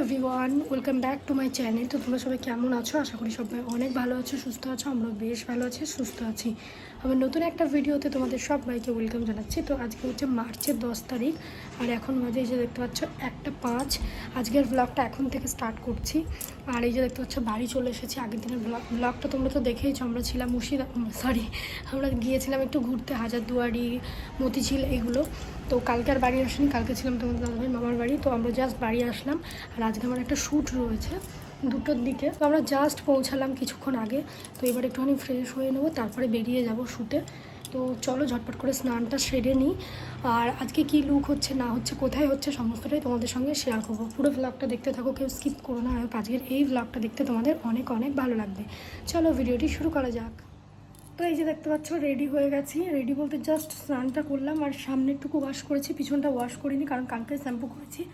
Everyone welcome back to my channel তো তোমরা সবাই কেমন আছো? আশা করি সবাই অনেক ভালো আছো, সুস্থ আছো আমরা বেশ ভালো আছি, সুস্থ আছি। আমার নতুন একটা ভিডিওতে তোমাদের সবাইকে ওয়েলকাম জানাচ্ছি। তো আজকে হচ্ছে মার্চের দশ তারিখ, আর এখন মাঝে এই যে দেখতে পাচ্ছ একটা পাঁচ। আজকের ব্লগটা এখন থেকে স্টার্ট করছি। আর এই যে দেখতে পাচ্ছ বাড়ি চলে এসেছি। আগের দিনের ব্লগ ব্লগটা তোমরা তো দেখেইছো, আমরা ছিলাম মুর্শিদা সরি আমরা গিয়েছিলাম একটু ঘুরতে, হাজারদুয়ারি, মতিঝিল এগুলো। তো কালকে আর বাড়ি আসিনি, কালকে ছিলাম তোমাদের দাদাভাই মামার বাড়ি। তো আমরা জাস্ট বাড়ি আসলাম। আর আজকে আমার একটা শ্যুট রয়েছে। দুটোর দিকে। তো আমরা জাস্ট পৌঁছালাম কিছুক্ষণ আগে। তো এবার একটুখানি ফ্রেশ হয়ে নেব, তারপরে বেরিয়ে যাব শ্যুটে তো চলো ঝটপট করে স্নানটা সেরে নিই। আর আজকে কি লুক হচ্ছে, না হচ্ছে, কোথায় হচ্ছে, সমস্তটাই তোমাদের সঙ্গে শেয়ার করব। পুরো ব্লগটা দেখতে থাকো, কেউ স্কিপ করো না। আর আজকের এই ব্লগটা দেখতে তোমাদের অনেক অনেক ভালো লাগবে। চলো ভিডিওটি শুরু করা যাক। তো এই যে দেখতে পাচ্ছ রেডি হয়ে গেছি। রেডি বলতে জাস্ট স্নানটা করলাম। আর সামনেরটুকু ওয়াশ করেছি। পিছনটা ওয়াশ করিনি, কারণ কালকে শ্যাম্পু করেছি।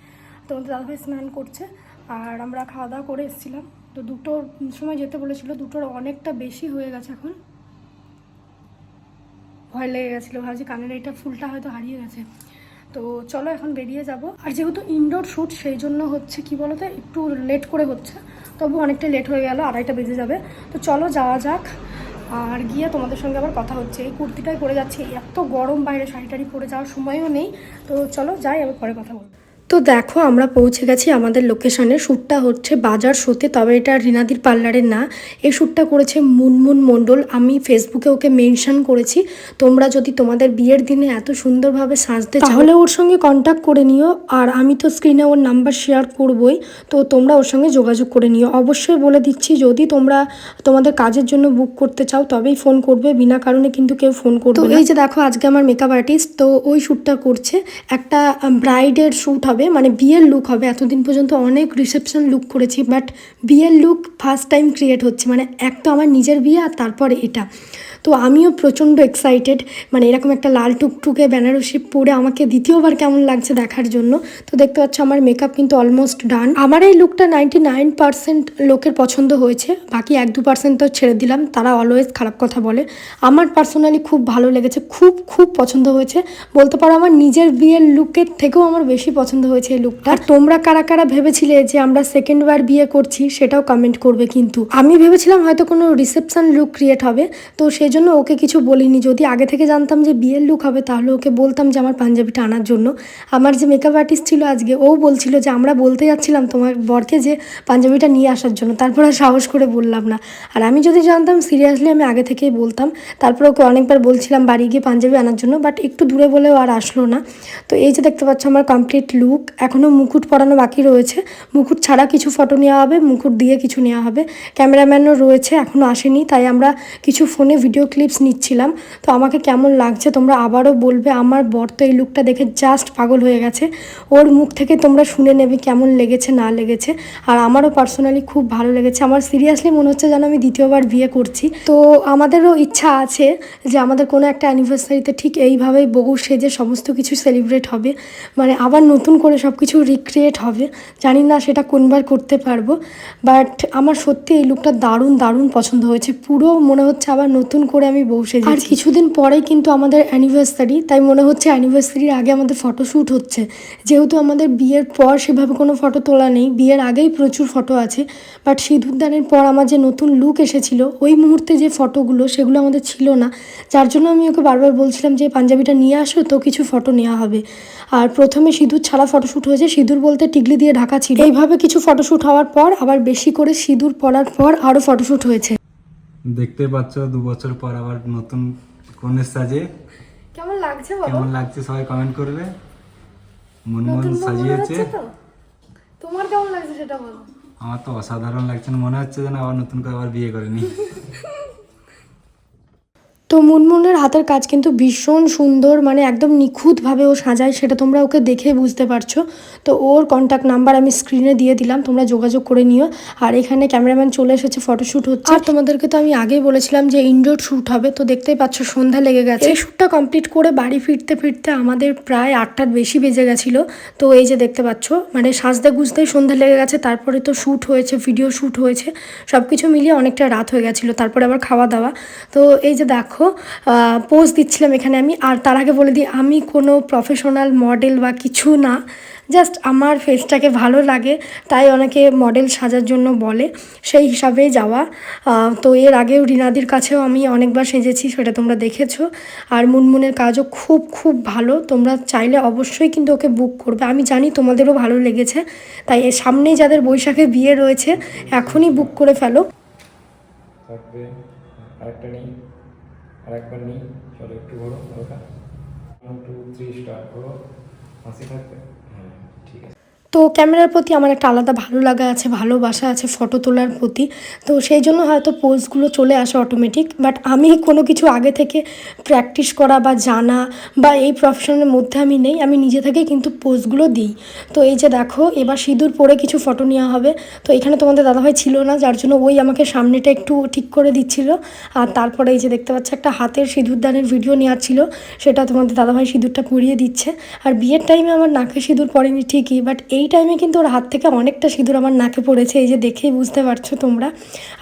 তোমাদের দাদাভাই স্নান করছে। আর আমরা খাওয়া দাওয়া করে এসেছিলাম। তো দুটোর সময় যেতে বলেছিল, দুটোর অনেকটা বেশি হয়ে গেছে এখন। ভয় লেগে গেছিল, ভাবছি কানের এইটা ফুলটা হয়তো হারিয়ে গেছে। তো চলো এখন বেরিয়ে যাব। আর যেহেতু ইনডোর শ্যুট সেই জন্য হচ্ছে কি বলতো, একটু লেট করে হচ্ছে। তবু অনেকটা লেট হয়ে গেল, আড়াইটা বেজে যাবে। তো চলো যাওয়া যাক। আর গিয়ে তোমাদের সঙ্গে আবার কথা হচ্ছে। এই কুর্তিটাই পরে যাচ্ছি এত গরম বাইরে শাড়ি টাড়ি পরে যাওয়ার সময়ও নেই। তো চলো যাই, আবার পরে কথা বলব। তো দেখো আমরা পৌঁছে গেছি আমাদের লোকেশনে শ্যুটটা হচ্ছে বাজার শোতে তবে এটা রিনাদির পার্লারের না। এই শ্যুটটা করেছে মুনমুন মণ্ডল। আমি ফেসবুকে ওকে মেনশন করেছি। তোমরা যদি তোমাদের বিয়ের দিনে এত সুন্দরভাবে সাজতে তাহলে ওর সঙ্গে কন্ট্যাক্ট করে নিও। আর আমি তো স্ক্রিনে ওর নাম্বার শেয়ার করবই। তো তোমরা ওর সঙ্গে যোগাযোগ করে নিও। অবশ্যই বলে দিচ্ছি যদি তোমরা তোমাদের কাজের জন্য বুক করতে চাও তবেই ফোন করবে। বিনা কারণে কিন্তু কেউ ফোন করবে এই যে দেখো আজকে আমার মেকআপ আর্টিস্ট তো ওই শ্যুটটা করছে। একটা ব্রাইডের শ্যুট হবে মানে বিয়ের লুক হবে। এতদিন পর্যন্ত অনেক রিসেপশন লুক করেছি বাট বিয়ের লুক ফার্স্ট টাইম ক্রিয়েট হচ্ছে। মানে এক তো আমার নিজের বিয়ে আর তারপরে এটা। তো আমিও প্রচণ্ড এক্সাইটেড মানে এরকম একটা লাল টুকটুকে বেনারসি পরে আমাকে দ্বিতীয়বার কেমন লাগছে দেখার জন্য। তো দেখতে পাচ্ছ আমার মেকআপ কিন্তু অলমোস্ট ডান আমার এই লুকটা নাইনটি নাইন পার্সেন্ট লোকের পছন্দ হয়েছে, বাকি এক দু পার্সেন্ট তো ছেড়ে দিলাম, তারা অলওয়েজ খারাপ কথা বলে। আমার পার্সোনালি খুব ভালো লেগেছে, খুব খুব পছন্দ হয়েছে। বলতে পারো আমার নিজের বিয়ের লুকের থেকেও আমার বেশি পছন্দ হয়েছে এই লুকটা আর তোমরা কারা কারা ভেবেছিলে যে আমরা সেকেন্ড বার বিয়ে করছি, সেটাও কমেন্ট করবে কিন্তু। আমি ভেবেছিলাম হয়তো কোনো রিসেপশন লুক ক্রিয়েট হবে, তো সেই জন্য ওকে কিছু বলিনি। যদি আগে থেকে জানতাম যে বিয়ের লুক হবে, তাহলে ওকে বলতাম যে আমার পাঞ্জাবিটা আনার জন্য। আমার যে মেকআপ আর্টিস্ট ছিল আজকে, ও বলছিল যে আমরা বলতে যাচ্ছিলাম তোমার বরকে যে পাঞ্জাবিটা নিয়ে আসার জন্য। তারপর আর সাহস করে বললাম না। আর আমি যদি জানতাম সিরিয়াসলি আমি আগে থেকেই বলতাম। তারপর ওকে অনেকবার বলছিলাম বাড়ি গিয়ে পাঞ্জাবি আনার জন্য বাট একটু দূরে বলেও আর আসলো না। তো এই যে দেখতে পাচ্ছ আমার কমপ্লিট লুক এখনও মুকুট পরানো বাকি রয়েছে। মুকুট ছাড়া কিছু ফটো নেওয়া হবে, মুকুট দিয়ে কিছু নেওয়া হবে। ক্যামেরাম্যানও রয়েছে এখনও আসেনি। তাই আমরা কিছু ফোনে ভিডিও ক্লিপস নিচ্ছিলাম। তো আমাকে কেমন লাগছে তোমরা আবারও বলবে। আমার বর তো এই লুকটা দেখে জাস্ট পাগল হয়ে গেছে। ওর মুখ থেকে তোমরা শুনে নেবে কেমন লেগেছে, না লেগেছে। আর আমারও পার্সোনালি খুব ভালো লেগেছে। আমার সিরিয়াসলি মনে হচ্ছে যেন আমি দ্বিতীয়বার বিয়ে করছি। তো আমাদেরও ইচ্ছা আছে যে আমাদের কোনো একটা অ্যানিভার্সারিতে ঠিক এইভাবেই বহু সেজে সমস্ত কিছু সেলিব্রেট হবে। মানে আবার নতুন করে সব কিছু রিক্রিয়েট হবে। জানি না সেটা কোনবার করতে পারব। বাট আমার সত্যি এই লুকটা দারুণ দারুণ পছন্দ হয়েছে। পুরো মনে হচ্ছে আবার নতুন করে আমি বউ সেজেছি। আর কিছুদিন পরেই কিন্তু আমাদের অ্যানিভার্সারি তাই মনে হচ্ছে অ্যানিভার্সারির আগে আমাদের ফটোশ্যুট হচ্ছে। যেহেতু আমাদের বিয়ের পর সেভাবে কোনো ফটো তোলা নেই, বিয়ের আগেই প্রচুর ফটো আছে বাট সিঁদুরদানের পর আমার যে নতুন লুক এসেছিল, ওই মুহূর্তে যে ফটোগুলো সেগুলো আমাদের ছিল না। যার জন্য আমি ওকে বারবার বলছিলাম যে, পাঞ্জাবিটা নিয়ে আসো, তো কিছু ফটো নেওয়া হবে। আর প্রথমে সিঁদুর ছাড়া ফটোশ্যুট হয়েছে, সিঁদুর বলতে টিকলি দিয়ে ঢাকা ছিল। এইভাবে কিছু ফটোশ্যুট হওয়ার পর, আবার বেশি করে সিঁদুর পরার পর আরও ফটোশ্যুট হয়েছে। দেখতে পাচ্ছ দু বছর পর আবার নতুন কনের সাজে। কেমন লাগছে কেমন লাগছে সবাই কমেন্ট করবে। মন মন সাজিয়েছে। তোমার কেমন লাগছে সেটা বলো। আমার তো অসাধারণ লাগছে মনে হচ্ছে যেন আবার নতুন করে আবার বিয়ে করেনি। তো মুনমুনের হাতের কাজ কিন্তু ভীষণ সুন্দর মানে একদম নিখুঁতভাবে ও সাজায় সেটা তোমরা ওকে দেখে বুঝতে পারছ। তো ওর কন্ট্যাক্ট নাম্বার আমি স্ক্রিনে দিয়ে দিলাম তোমরা যোগাযোগ করে নিও। আর এখানে ক্যামেরাম্যান চলে এসেছে ফটোশ্যুট হচ্ছে। আর তোমাদেরকে তো আমি আগেই বলেছিলাম যে ইনডোর শ্যুট হবে তো দেখতেই পাচ্ছ সন্ধ্যা লেগে গেছে। এই শ্যুটটা কমপ্লিট করে বাড়ি ফিরতে ফিরতে আমাদের প্রায় আটটার বেশি বেজে গেছিল। তো এই যে দেখতে পাচ্ছ মানে সাজতে গুজতেই সন্ধ্যা লেগে গেছে তারপরে তো শ্যুট হয়েছে ভিডিও শ্যুট হয়েছে সব কিছু মিলিয়ে অনেকটা রাত হয়ে গেছিল তারপরে আবার খাওয়া দাওয়া। তো এই যে দেখো পোজ দিচ্ছিলাম এখানে আমি, আর তার আগে বলে দিই, আমি কোনো প্রফেশনাল মডেল বা কিছু না জাস্ট আমার ফেসটাকে ভালো লাগে, তাই অনেকে মডেল সাজার জন্য বলে, সেই হিসাবেই যাওয়া। তো এর আগেও রিনাদির কাছেও আমি অনেকবার সেজেছি, সেটা তোমরা দেখেছ। আর মুনমুনের কাজও খুব খুব ভালো, তোমরা চাইলে অবশ্যই কিন্তু ওকে বুক করবে। আমি জানি তোমাদেরও ভালো লেগেছে, তাই এর সামনেই যাদের বৈশাখে বিয়ে রয়েছে, এখনই বুক করে ফেলো। থাকবে আরেকটা নিই। আরেকবার নিই চলো একটু বড়ো হালকা। ওয়ান টু থ্রি স্টার্ট করো হাসি থাকবে। তো ক্যামেরার প্রতি আমার একটা আলাদা ভালো লাগা আছে, ভালোবাসা আছে ফটো তোলার প্রতি। তো সেই জন্য হয়তো পোজগুলো চলে আসে অটোমেটিক বাট আমি কোনো কিছু আগে থেকে প্র্যাকটিস করা বা জানা বা এই প্রফেশনের মধ্যে আমি নেই, আমি নিজে থেকে কিন্তু পোজগুলো দিই। তো এই যে দেখো, এবার সিঁদুর পরে কিছু ফটো নেওয়া হবে। তো এখানে তোমাদের দাদাভাই ছিল না, যার জন্য ওই আমাকে সামনেটা একটু ঠিক করে দিচ্ছিল। আর তারপরে এই যে দেখতে পাচ্ছ, একটা হাতের সিঁদুর দানের ভিডিও নেওয়ার ছিল। সেটা তোমাদের দাদাভাই সিঁদুরটা পরিয়ে দিচ্ছে। আর বিয়ের টাইমে আমার নাকে সিঁদুর পড়েনি ঠিকই বাট এই টাইমে কিন্তু ওর হাত থেকে অনেকটা সিঁদুর আমার নাকে পড়েছে এই যে দেখেই বুঝতে পারছ তোমরা।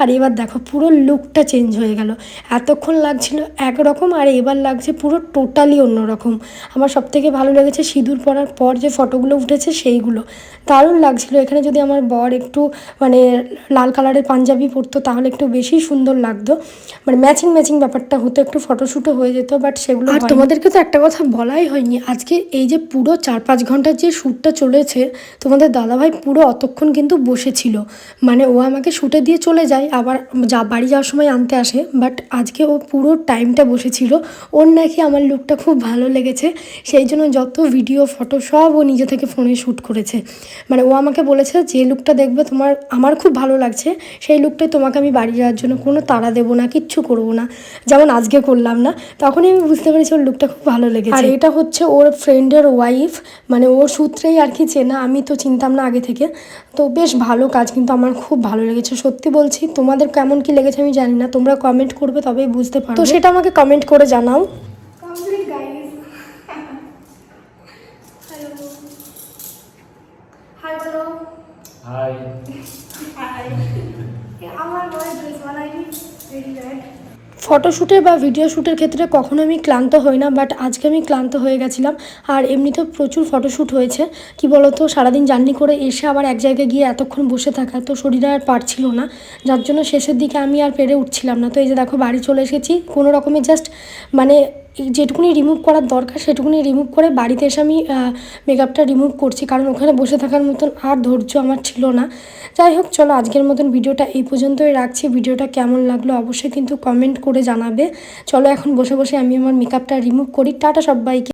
আর এবার দেখো পুরো লুকটা চেঞ্জ হয়ে গেল। এতক্ষণ লাগছিল একরকম আর এবার লাগছে পুরো টোটালি অন্যরকম। আমার সব থেকে ভালো লেগেছে সিঁদুর পরার পর যে ফটোগুলো উঠেছে সেইগুলো। দারুণ লাগছিল। এখানে যদি আমার বর একটু মানে লাল কালারের পাঞ্জাবি পরতো তাহলে একটু বেশি সুন্দর লাগতো। মানে ম্যাচিং ম্যাচিং ব্যাপারটা হতো একটু ফটোশ্যুটও হয়ে যেত বাট সেগুলো আর তোমাদেরকে তো একটা কথা বলাই হয়নি। আজকে এই যে পুরো চার পাঁচ ঘণ্টার যে শ্যুটটা চলেছে তোমাদের দাদাভাই পুরো অতক্ষণ কিন্তু বসেছিল। মানে ও আমাকে শুটে দিয়ে চলে যায়, আবার যা বাড়ি যাওয়ার সময় আনতে আসে বাট আজকে ও পুরো টাইমটা বসেছিল। ওর নাকি আমার লুকটা খুব ভালো লেগেছে, সেই জন্য যত ভিডিও ফটো সব ও নিজে থেকে ফোনে শ্যুট করেছে। মানে ও আমাকে বলেছে, যে লুকটা দেখবে তোমার, আমার খুব ভালো লাগছে, সেই লুকটাই তোমাকে আমি বাড়ি যাওয়ার জন্য কোনো তাড়া দেবো না, কিচ্ছু করব না, যেমন আজকে করলাম না। তখনই আমি বুঝতে পেরেছি ওর লুকটা খুব ভালো লেগেছে। আর এটা হচ্ছে ওর ফ্রেন্ডের ওয়াইফ মানে ওর সূত্রেই আর কি চেনা। আমি তো চিনতাম না আগে থেকে। তো বেশ ভালো কাজ কিন্তু আমার খুব ভালো লেগেছে। সত্যি বলছি তোমাদের কেমন কি লেগেছে আমি জানি না। তোমরা কমেন্ট করবে তবেই বুঝতে পারো তো সেটা আমাকে কমেন্ট করে জানাও। কমপ্লিট গাইস হ্যালো হাই বলো। হাই আমার ড্রেস বানাইনি ব্যাড ফটোশ্যুটে বা ভিডিও শ্যুটের ক্ষেত্রে কখনো আমি ক্লান্ত হই না বাট আজকে আমি ক্লান্ত হয়ে গেছিলাম। আর এমনিতেও প্রচুর ফটোশ্যুট হয়েছে। কি বলতো, সারাদিন জার্নি করে এসে আবার এক জায়গায় গিয়ে এতক্ষণ বসে থাকা তো শরীরে আর পারছিল না। যার জন্য শেষের দিকে আমি আর পেরে উঠছিলাম না। তো এই যে দেখো, বাড়ি চলে এসেছি। কোনো রকমের জাস্ট মানে এই যেটুকুনি রিমুভ করার দরকার, সেটুকুনি রিমুভ করে বাড়িতে এসে আমি মেকআপটা রিমুভ করছি। কারণ ওখানে বসে থাকার মতন আর ধৈর্য আমার ছিল না। যাই হোক, চলো আজকের মতন ভিডিওটা এই পর্যন্তই রাখছি। ভিডিওটা কেমন লাগল অবশ্যই কিন্তু কমেন্ট করে জানাবে। চলো এখন বসে বসে আমি আমার মেকআপটা রিমুভ করি। টাটা সবাইকে।